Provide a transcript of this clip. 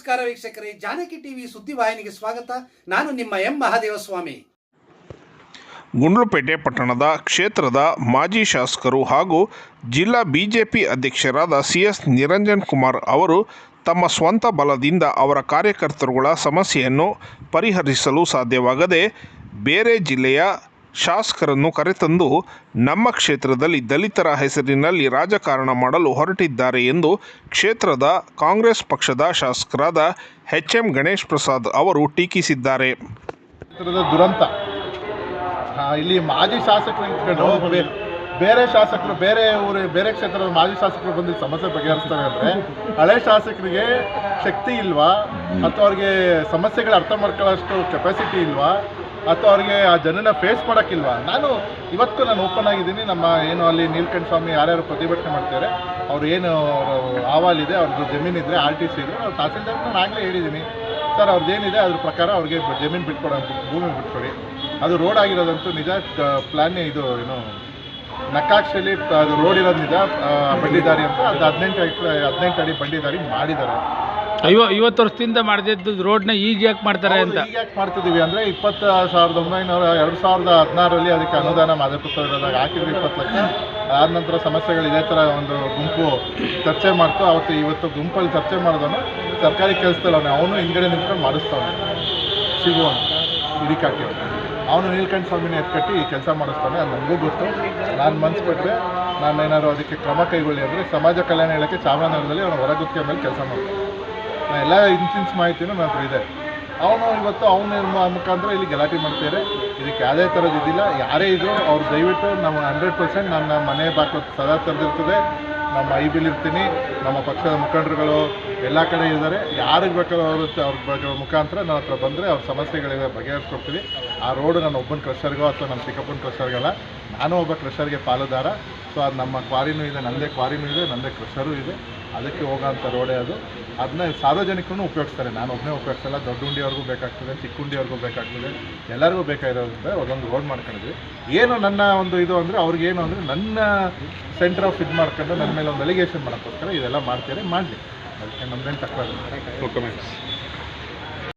ನಮಸ್ಕಾರ ವೀಕ್ಷಕರೇ, ಜಾನಕಿ ಟಿವಿ ಸುದ್ದಿವಾಹಿನಿಗೆ ಸ್ವಾಗತ. ನಾನು ನಿಮ್ಮ ಎಂ ಮಹಾದೇವಸ್ವಾಮಿ. ಗುಂಡ್ಲುಪೇಟೆ ಪಟ್ಟಣದ ಕ್ಷೇತ್ರದ ಮಾಜಿ ಶಾಸಕರು ಹಾಗೂ ಜಿಲ್ಲಾ ಬಿಜೆಪಿ ಅಧ್ಯಕ್ಷರಾದ ಸಿ ಎಸ್ ನಿರಂಜನ್ ಕುಮಾರ್ ಅವರು ತಮ್ಮ ಸ್ವಂತ ಬಲದಿಂದ ಅವರ ಕಾರ್ಯಕರ್ತರುಗಳ ಸಮಸ್ಯೆಯನ್ನು ಪರಿಹರಿಸಲು ಸಾಧ್ಯವಾಗದೆ ಬೇರೆ ಜಿಲ್ಲೆಯ ಶಾಸಕರನ್ನು ಕರೆತಂದು ನಮ್ಮ ಕ್ಷೇತ್ರದಲ್ಲಿ ದಲಿತರ ಹೆಸರಿನಲ್ಲಿ ರಾಜಕಾರಣ ಮಾಡಲು ಹೊರಟಿದ್ದಾರೆ ಎಂದು ಕ್ಷೇತ್ರದ ಕಾಂಗ್ರೆಸ್ ಪಕ್ಷದ ಶಾಸಕರಾದ ಎಚ್ ಎಂ ಗಣೇಶ್ ಪ್ರಸಾದ್ ಅವರು ಟೀಕಿಸಿದ್ದಾರೆ. ದುರಂತ. ಇಲ್ಲಿ ಮಾಜಿ ಶಾಸಕರು ಬೇರೆ ಶಾಸಕರು, ಬೇರೆ ಊರು, ಬೇರೆ ಕ್ಷೇತ್ರದ ಮಾಜಿ ಶಾಸಕರು ಬಂದು ಸಮಸ್ಯೆ ಬಗೆಹರಿಸ್ತಾರೆ ಅಂದರೆ ಹಳೆ ಶಾಸಕರಿಗೆ ಶಕ್ತಿ ಇಲ್ವಾ? ಅಥವಾ ಅವ್ರಿಗೆ ಸಮಸ್ಯೆಗಳು ಅರ್ಥ ಮಾಡ್ಕೊಳ್ಳೋಷ್ಟು ಕೆಪಾಸಿಟಿ ಇಲ್ವಾ? ಅಥವಾ ಅವ್ರಿಗೆ ಆ ಜನನ ಫೇಸ್ ಮಾಡೋಕ್ಕಿಲ್ವಾ? ನಾನು ಇವತ್ತು ನಾನು ಓಪನ್ ಆಗಿದ್ದೀನಿ. ನಮ್ಮ ಏನು ಅಲ್ಲಿ ನೀಲಕಂಠ ಸ್ವಾಮಿ ಯಾರ್ಯಾರು ಪ್ರತಿಭಟನೆ ಮಾಡ್ತಾರೆ ಅವ್ರು ಏನು ಅವರು ಆವಾಲಿದೆ, ಅವ್ರದ್ದು ಜಮೀನಿದ್ರೆ ಆರ್ ಟಿ ಸಿ ಇದ್ರೆ ಅವ್ರು ತಹಸೀಲ್ದಾರ್ ನಾನು ಆಗಲೇ ಹೇಳಿದ್ದೀನಿ. ಸರ್ ಅವ್ರದ್ದೇನಿದೆ ಅದ್ರ ಪ್ರಕಾರ ಅವ್ರಿಗೆ ಜಮೀನು ಬಿಟ್ಕೊಡೋ ಭೂಮಿ ಬಿಟ್ಕೊಡಿ. ಅದು ರೋಡ್ ಆಗಿರೋದಂತೂ ನಿಜ ಪ್ಲ್ಯಾನೇ ಇದು, ಏನು ನಕ್ಕಾಕ್ಷಲಿ ಅದು ರೋಡ್ ಇರೋದು ನಿಜ ಬಂಡಿದಾರಿ ಅಂತ. ಅದು ಹದಿನೆಂಟು ಹದಿನೆಂಟು ಅಡಿ ಬಂಡಿದಾರಿ ಮಾಡಿದ್ದಾರೆ. ಐವ ಐವತ್ತು ವರ್ಷದಿಂದ ಮಾಡದಿದ್ದು ರೋಡ್ನ ಈಗ ಯಾಕೆ ಮಾಡ್ತಾರೆ ಅಂತ? ಈಗ ಯಾಕೆ ಮಾಡ್ತಿದ್ದೀವಿ ಅಂದರೆ ಇಪ್ಪತ್ತು ಸಾವಿರದ ಒಂಬೈನೂರ ಎರಡು ಸಾವಿರದ ಹದಿನಾರರಲ್ಲಿ ಅದಕ್ಕೆ ಅನುದಾನ ಮಾದಪ್ಪ ಸಾವಿರದಾಗ ಹಾಕಿದ್ರು ಇಪ್ಪತ್ತು ಲಕ್ಷ. ಆದ ನಂತರ ಸಮಸ್ಯೆಗಳು ಇದೇ ಥರ ಒಂದು ಗುಂಪು ಚರ್ಚೆ ಮಾಡ್ತು. ಅವತ್ತು ಇವತ್ತು ಗುಂಪಲ್ಲಿ ಚರ್ಚೆ ಮಾಡಿದವನು ಸರ್ಕಾರಿ ಕೆಲಸದಲ್ಲಿ ಅವನು ಅವನು ಹಿಂದ್ಗಡೆ ನಿಂತ್ಕೊಂಡು ಮಾಡಿಸ್ತಾನೆ ಸಿಗುವನು ಇದಕ್ಕೆ ಹಿರಿಕಾಕಿ ಅವನು ನೀಲ್ಕಂಠ ಸ್ವಾಮಿನ ಎತ್ಕಟ್ಟಿ ಈ ಕೆಲಸ ಮಾಡಿಸ್ತಾನೆ ಅದು ನನಗೂ ಗೊತ್ತು. ನಾನು ಮನ್ಸು ಕೊಟ್ಟರೆ ನಾನು ಏನಾದ್ರು ಅದಕ್ಕೆ ಕ್ರಮ ಕೈಗೊಳ್ಳಿ ಅಂದರೆ ಸಮಾಜ ಕಲ್ಯಾಣ ಇಲಾಖೆ ಚಾಮರಾಜನಗರದಲ್ಲಿ ಅವನು ಹೊರಗುತ್ತಿಗೆ ಮೇಲೆ ಕೆಲಸ ಮಾಡ್ತಾನೆ. ಎಲ್ಲ ಇನ್ಸಿನ್ಸ್ ಮಾಹಿತಿನೂ ನನ್ನ ಹತ್ರ ಇದೆ. ಅವನು ಇವತ್ತು ಅವನ ಮುಖಾಂತರ ಇಲ್ಲಿ ಗಲಾಟೆ ಮಾಡ್ತಾರೆ ಇದಕ್ಕೆ ಯಾವುದೇ ಥರದ್ದು ಇದಿಲ್ಲ. ಯಾರೇ ಇದ್ರು ಅವ್ರು ದಯವಿಟ್ಟು ನಮ್ಮ ಹಂಡ್ರೆಡ್ ಪರ್ಸೆಂಟ್ ನನ್ನ ಮನೆ ಬಾಕಲು ಸದಾ ತೆರೆದಿರ್ತದೆ. ನಮ್ಮ ಐ ಇರ್ತೀನಿ. ನಮ್ಮ ಪಕ್ಷದ ಮುಖಂಡರುಗಳು ಎಲ್ಲ ಕಡೆ ಇದ್ದಾರೆ. ಯಾರಿಗೆ ಬೇಕಾದ್ರೂ ಅವರು ಅವ್ರ ಮುಖಾಂತರ ನನ್ನ ಹತ್ರ ಬಂದರೆ ಅವ್ರ ಸಮಸ್ಯೆಗಳಿಗೆ ಬಗೆಹರಿಸ್ಕೊಡ್ತೀವಿ. ಆ ರೋಡು ನನ್ನ ಒಬ್ಬನ ಕ್ರಷರ್ಗೋ ಅಥವಾ ನಮ್ಮ ಚಿಕ್ಕಪ್ಪನ ಕ್ರಷರ್ಗಲ್ಲ ನಾನು ಒಬ್ಬ ಕ್ರಷರ್ಗೆ ಪಾಲುದಾರ. ಸೊ ಅದು ನಮ್ಮ ಕ್ವಾರಿನೂ ಇದೆ ನನ್ನದೇ ಕ್ವಾರಿನೂ ಇದೆ ನನ್ನದೇ ಕ್ರಷರೂ ಇದೆ. ಅದಕ್ಕೆ ಹೋಗೋಂಥ ರೋಡೆ ಅದು. ಅದನ್ನ ಸಾರ್ವಜನಿಕರು ಉಪಯೋಗಿಸ್ತಾರೆ. ನಾನು ಒಬ್ಬನೇ ಉಪಯೋಗಿಸಲ್ಲ. ದೊಡ್ಡ ಉಂಡಿಯವ್ರಿಗೂ ಬೇಕಾಗ್ತದೆ ಚಿಕ್ಕ ಉಂಡಿಯವ್ರಿಗೂ ಬೇಕಾಗ್ತದೆ. ಎಲ್ಲರಿಗೂ ಬೇಕಾಗಿರೋದ್ರಿಂದ ಒಂದೊಂದು ರೋಡ್ ಮಾಡ್ಕೊಂಡಿದ್ವಿ. ಏನು ನನ್ನ ಒಂದು ಇದು ಅಂದರೆ ಅವ್ರಿಗೇನು ಅಂದರೆ ನನ್ನ ಸೆಂಟರ್ ಆಫ್ ಇದು ಮಾಡ್ಕೊಂಡು ನನ್ನ ಮೇಲೆ ಒಂದು ಅಲಿಗೇಷನ್ ಮಾಡೋಕ್ಕೋಸ್ಕರ ಇದೆಲ್ಲ ಮಾಡ್ತಾರೆ, ಮಾಡಲಿ. ಅದಕ್ಕೆ ನಮ್ದೇನು ತಕ್ಕ